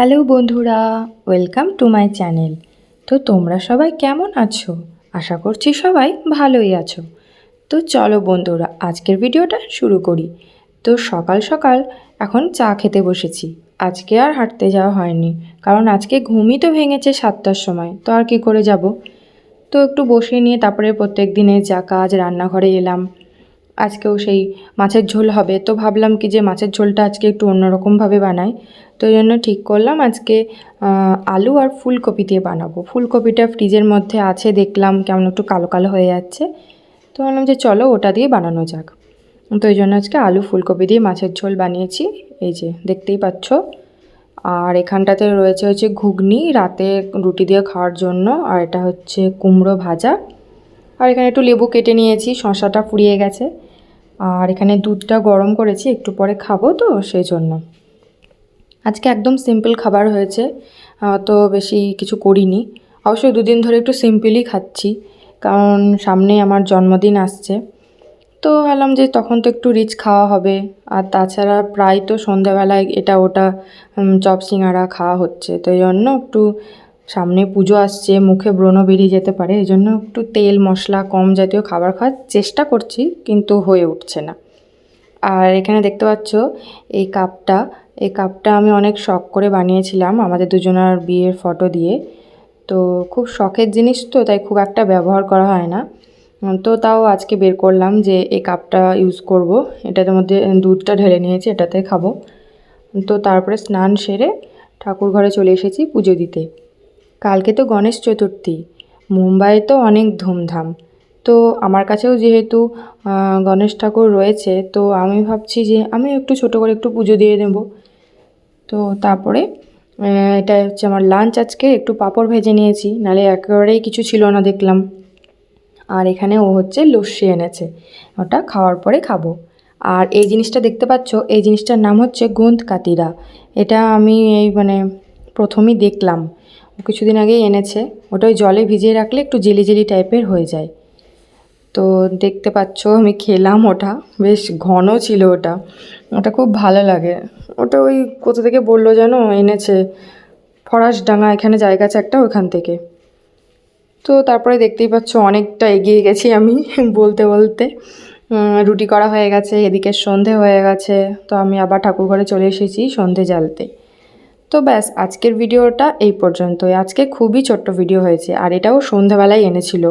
Hello বন্ধুরা, welcome to my channel. তো তোমরা সবাই কেমন আছো? আশা করছি সবাই ভালোই আছো। তো চলো বন্ধুরা, আজকের ভিডিওটা শুরু করি। তো সকাল সকাল এখন চা খেতে বসেছি। আজকে আর হাঁটতে যাওয়া হয়নি, কারণ আজকে ঘুমই তো ভেঙেছে সাতটার সময়, তো আর কি করে যাব? তো একটু বসে নিয়ে তারপরে প্রত্যেক দিনে যা কাজ, রান্নাঘরে এলাম। আজকেও সেই মাছের ঝোল হবে। তো ভাবলাম কি যে মাছের ঝোলটা আজকে একটু অন্যরকমভাবে বানাই। তো এই জন্য ঠিক করলাম আজকে আলু আর ফুলকপি দিয়ে বানাবো। ফুলকপিটা ফ্রিজের মধ্যে আছে, দেখলাম কেমন একটু কালো কালো হয়ে যাচ্ছে। তো ভাবলাম যে চলো ওটা দিয়ে বানানো যাক। তো এই জন্য আজকে আলু, ফুলকপি দিয়ে মাছের ঝোল বানিয়েছি। এই যে, দেখতেই পাচ্ছ। আর এখানটাতে রয়েছে হচ্ছে ঘুগনি, রাতে রুটি দিয়ে খাওয়ার জন্য। আর এটা হচ্ছে কুমড়ো ভাজা। আর এখানে একটু লেবু কেটে নিয়েছি শশাটা ফুরিয়ে গেছে। আর এখানে দুধটা গরম করেছি, একটু পরে খাব তো সেই জন্য। আজকে একদম সিম্পল খাবার হয়েছে তো বেশি কিছু করিনি। অবশ্যই দুদিন ধরে একটু সিম্পলই খাচ্ছি, কারণ সামনে আমার জন্মদিন আসছে। তো ভাবলাম যে তখন তো একটু রিচ খাওয়া হবে, আর তাছাড়া প্রায় তো সন্ধ্যাবেলায় এটা ওটা চপ, সিঙ্গারা খাওয়া হচ্ছে। তো এই জন্য একটু সামনে পুজো আসছে, মুখে ব্রণ বেরিয়ে যেতে পারে এই জন্য একটু তেল, মশলা, কম জাতীয় খাবার খাওয়ার চেষ্টা করছি, কিন্তু হয়ে উঠছে না। আর এখানে দেখতে পাচ্ছ, এই কাপটা এই কাপটা আমি অনেক শখ করে বানিয়েছিলাম আমাদের দুজনার বিয়ের ফটো দিয়ে। তো খুব শখের জিনিস তো, তাই খুব একটা ব্যবহার করা হয় না। তো তাও আজকে বের করলাম যে এই কাপটা ইউজ করব। এটাতে মধ্যে দুধটা ঢেলে নিয়েছি, এটাতে খাব। তো তারপরে স্নান সেরে ঠাকুর ঘরে চলে এসেছি পুজো দিতে। কালকে তো গণেশ চতুর্থী। মুম্বাইয়ে তো অনেক ধুমধাম। তো আমার কাছেও যেহেতু গণেশ ঠাকুর রয়েছে, তো আমি ভাবছি যে আমি একটু ছোট করে একটু পুজো দিয়ে নেব। তো তারপরে এটা হচ্ছে আমার লাঞ্চ আজকে, একটু পাঁপড় ভেজে নিয়েছি, নালে একেবারেই কিছু ছিল না দেখলাম। আর এখানে ও হচ্ছে লস্যি এনেছে, ওটা খাওয়ার পরে খাব। আর এই জিনিসটা দেখতে পাচ্ছ, এই জিনিসটার নাম হচ্ছে গোঁদ কাতিরা। এটা আমি এই মানে প্রথমেই দেখলাম। কিছুদিন আগেই এনেছে। ওটা ওই জলে ভিজিয়ে রাখলে একটু জেলি জেলি টাইপের হয়ে যায়। তো দেখতে পাচ্ছ, আমি খেলাম ওটা। বেশ ঘন ছিল ওটা। ওটা খুব ভালো লাগে। ওটা ওই কোথা থেকে বলল যেন এনেছে? ফরাসডাঙ্গা, এখানে জায়গা আছে একটা ওখান থেকে। তো তারপরে দেখতেই পাচ্ছ, অনেকটা এগিয়ে গেছি আমি বলতে বলতে। রুটি করা হয়ে গেছে, এদিকে সন্ধে হয়ে গেছে। তো আমি আবার ঠাকুর ঘরে চলে এসেছি সন্ধে জ্বালতে তো ব্যাস, আজকের ভিডিওটা এই পর্যন্তই। আজকে খুবই ছোট্ট ভিডিও হয়েছে, আর এটাও সন্ধ্যাবেলায় এনেছিল।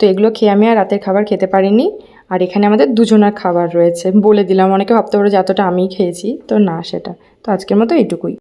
তো এগুলো খেয়ে আমি আর রাতের খাবার খেতে পারিনি। আর এখানে আমাদের দুজনার খাবার রয়েছে। বলে দিলাম, অনেকে ভাবতে পারো যে এতটা আমিই খেয়েছি, তো না সেটা। তো আজকের মতো এইটুকুই।